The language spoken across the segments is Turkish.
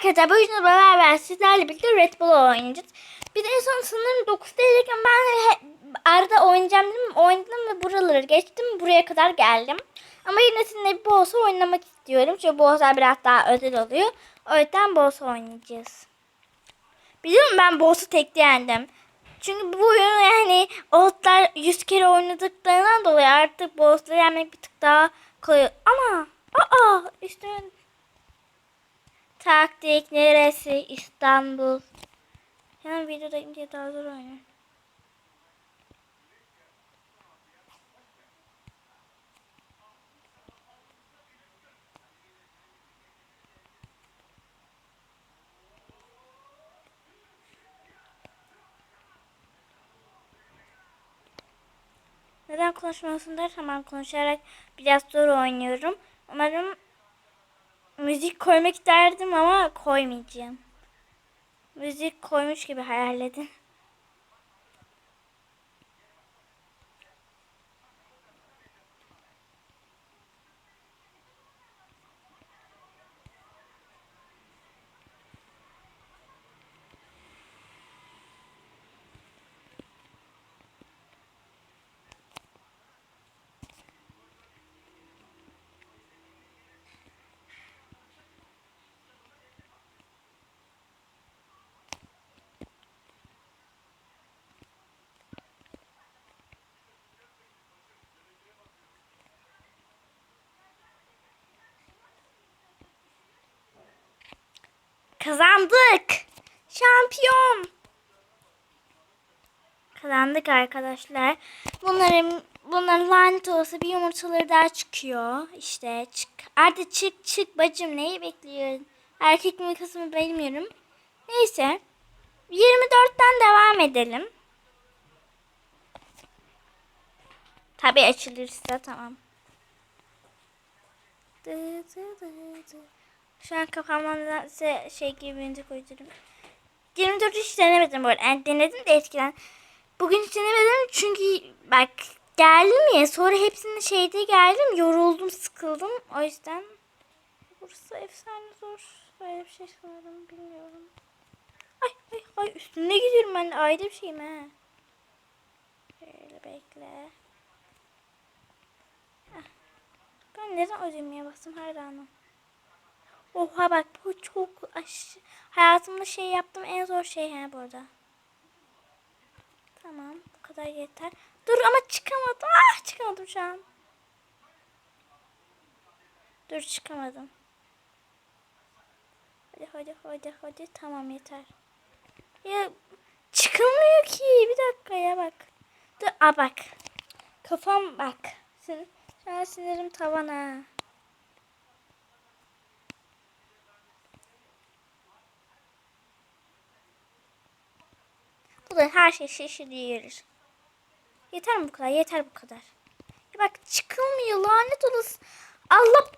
arkadaşlar bu yüzden beraber sizlerle birlikte Red Bull oynayacağız. Bir de en son sanırım 9'dayken ben he- arada oynayacağım dedim. Oynadım ve buraları geçtim. Buraya kadar geldim. Ama yine sizinle bir boss oynamak istiyorum. Çünkü bosslar biraz daha özel oluyor. O yüzden boss oynayacağız. Biliyorum ben boss'u tek yendim. Çünkü bu oyunu yani Oğutlar 100 kere oynadıklarından dolayı artık boss'ları yenmek bir tık daha kolay. Ama aa üstüne taktik neresi İstanbul. Yani videoda ince daha zor oynuyor. Neden konuşmuyorsun dersen ben konuşarak biraz zor oynuyorum. Umarım müzik koymak isterdim ama koymayacağım. Müzik koymuş gibi hayal edin. Kazandık. Şampiyon. Kazandık arkadaşlar. Bunların bunların lanet olsa bir yumurtaları daha çıkıyor. İşte çık. Hadi çık çık bacım neyi bekliyorsun? Erkek mi kız mı bilmiyorum. Neyse. 24'ten devam edelim. Tabi açılırsa tamam. Dı dı dı dı. Şu an kafamdan size şey gibi birinci koydurum. 24 hiç denemedim bu arada. Yani denedim de eskiden. Bugün hiç denemedim çünkü bak geldim ya sonra hepsinin şeyde geldim yoruldum sıkıldım. O yüzden burası efsane zor. Böyle bir şey sanırım bilmiyorum. Ay ay ay üstünde gidiyorum ben de ayrı bir şeyim ha. Şöyle bekle. Ben neden ödemeye bastım hayranım Oha bak bu çok hayatımda şey yaptım en zor şey he burada. Tamam bu kadar yeter. Dur ama çıkamadım. Ah çıkamadım şu an. Dur çıkamadım. Hadi hadi hadi hadi tamam yeter. Ya çıkılmıyor ki bir dakika ya bak. Dur a bak. Kafam bak. Sin şu an sinirim tavana. Bu da her şey şaşırıyor. Yeter mi bu kadar? Yeter bu kadar. Ya bak çıkılmıyor lanet olası. Allah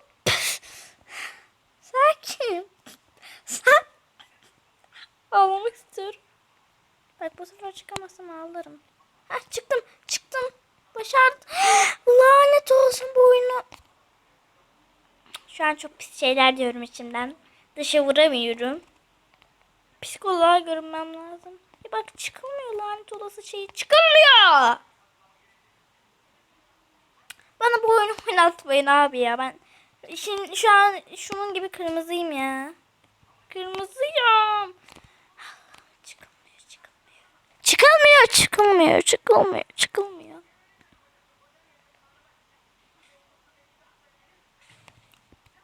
Sakin. Sakin. Ağlamak istiyorum. Bak bu sefer çıkamazsam ağlarım. Heh, çıktım. Çıktım. Başardım. Lanet olsun bu oyunu. Şu an çok pis şeyler diyorum içimden. Dışa vuramıyorum. Psikoloğa görünmem lazım. Bak çıkılmıyor lanet olası şey. Çıkılmıyor. Bana bu oyunu oynatmayın abi ya. Ben şimdi şu an şunun gibi kırmızıyım ya. Kırmızıyım. Çıkılmıyor, çıkılmıyor, çıkılmıyor, çıkılmıyor.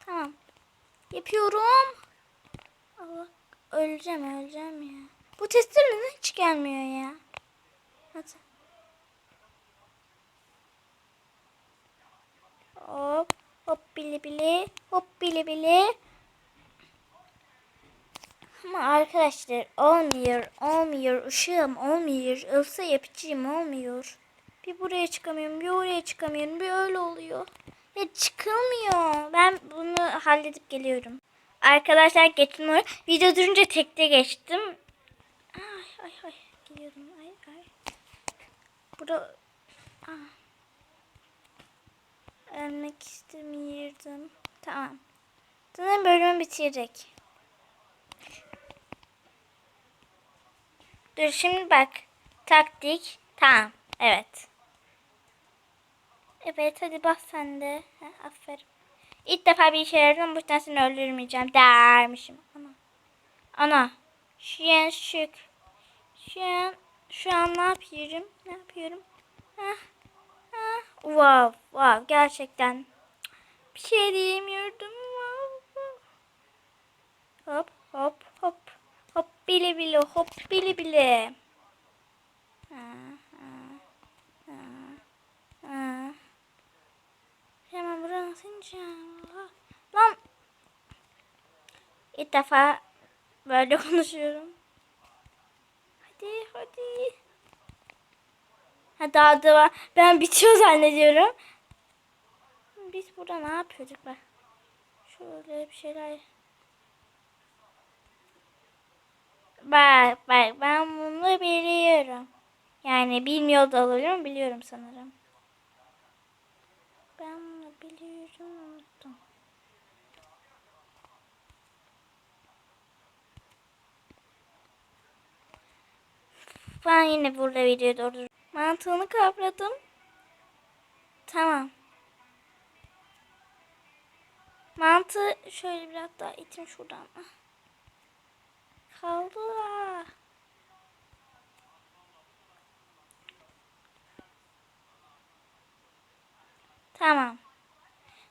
Tamam. Yapıyorum. Allah öleceğim, öleceğim ya. Bu testler neden hiç gelmiyor ya? Hadi. Hop. Hop bili bili. Hop bili bili. Ama arkadaşlar olmuyor. Olmuyor. Işığım olmuyor. Ilsa yapıcıyım olmuyor. Bir buraya çıkamıyorum. Bir oraya çıkamıyorum. Bir öyle oluyor. Ya çıkılmıyor. Ben bunu halledip geliyorum. Arkadaşlar geçtim Video durunca tekte geçtim. Ay ay. Geliyorum. Ay ay. Burada... Ah. Ölmek istemiyordum. Tamam. Sanırım bölümü bitirecek. Dur şimdi bak. Taktik. Tamam. Evet. Evet hadi bas sen de. Heh, aferin. İlk defa bir işe yaradım. Bu seni öldürmeyeceğim dermişim. Ana. Ana. An şık. Şu an, şu an ne yapıyorum? Ne yapıyorum? Heh. Heh. Wow. Wow. Gerçekten. Bir şey diyemiyordum. Hop hop hop. Hop bile bile hop bile bile. Ha, ha, ha, ha. Hemen buradan sineceğim. Lan. İlk defa böyle konuşuyorum. Hadi hadi. Ha daha da var. Ben bitiyor zannediyorum. Biz burada ne yapıyorduk bak. Şöyle bir şeyler. Bak bak ben bunu biliyorum. Yani bilmiyor da oluyorum biliyorum sanırım. Ben bunu biliyorum unuttum. Ben yine burada videoyu durdururum. Mantığını kavradım. Tamam. Mantığı şöyle biraz daha itim şuradan. Kaldı. Tamam.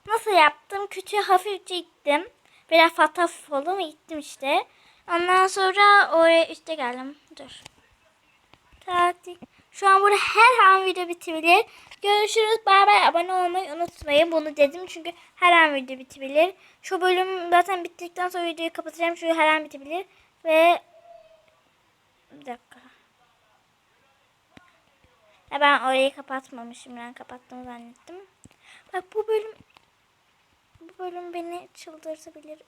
Nasıl yaptım? Küçüğü hafifçe ittim. Biraz hafif hafif oldu mu ittim işte. Ondan sonra oraya üste geldim. Dur. Taktik. Şu an burada her an video bitebilir. Görüşürüz. Bay bay. Abone olmayı unutmayın. Bunu dedim çünkü her an video bitebilir. Şu bölüm zaten bittikten sonra videoyu kapatacağım. Çünkü her an bitebilir. Ve bir dakika. Ya ben orayı kapatmamışım. Ben kapattım zannettim. Bak bu bölüm bu bölüm beni çıldırtabilir.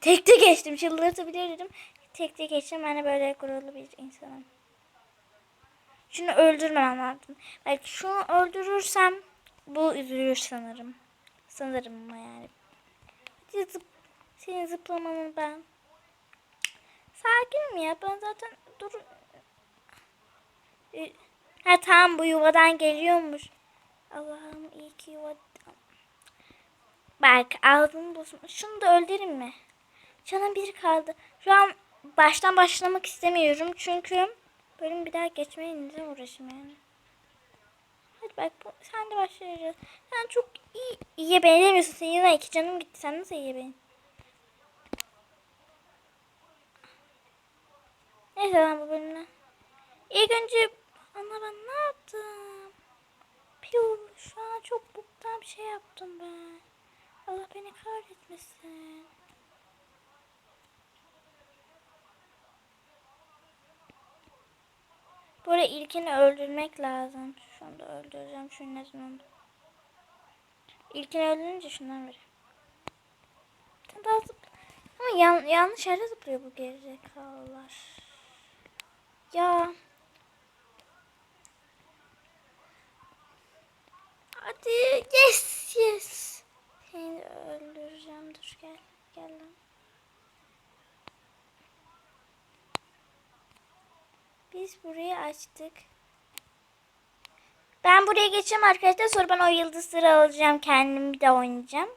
Tekte geçtim. Çıldırtabilir dedim. Tekte geçtim. Ben de böyle gururlu bir insanım. Şunu öldürmem lazım. Belki şunu öldürürsem bu üzülür sanırım. Sanırım ama yani. Hadi zıp, senin zıplamanın ben. Sakin mi ya? Ben zaten dur. Ha tamam bu yuvadan geliyormuş. Allah'ım iyi ki yuvadan. Bak ağzını bozma. Şunu da öldüreyim mi? Canım bir kaldı. Şu an baştan başlamak istemiyorum. Çünkü bölüm bir daha geçmeye neden uğraşayım. Hadi bak bu, sen de başlayacağız. Sen çok iyi, iyiye benzemiyorsun. Senin yüzünden iki canım gitti. Sen nasıl iyiye ben? Neyse ben bu bölümden. İlk önce ana ben ne yaptım? Piyo şu an çok boktan bir şey yaptım ben. Allah beni kahretmesin. Böyle ilkini öldürmek lazım. Şu anda öldüreceğim. Şunu neden oldu? İlkini öldürünce şundan ver. Sen daha. Ama yan, yanlış yere zıplıyor bu gerizekalılar. Ya. Hadi yes yes. Seni öldüreceğim. Dur gel. Gel lan. Biz burayı açtık. Ben buraya geçeceğim arkadaşlar. Sonra ben o yıldızları alacağım. Kendim de oynayacağım.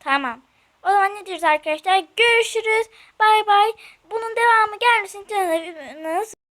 Tamam. O zaman ne diyoruz arkadaşlar? Görüşürüz. Bay bay. Bunun devamı gelmesin. Canınız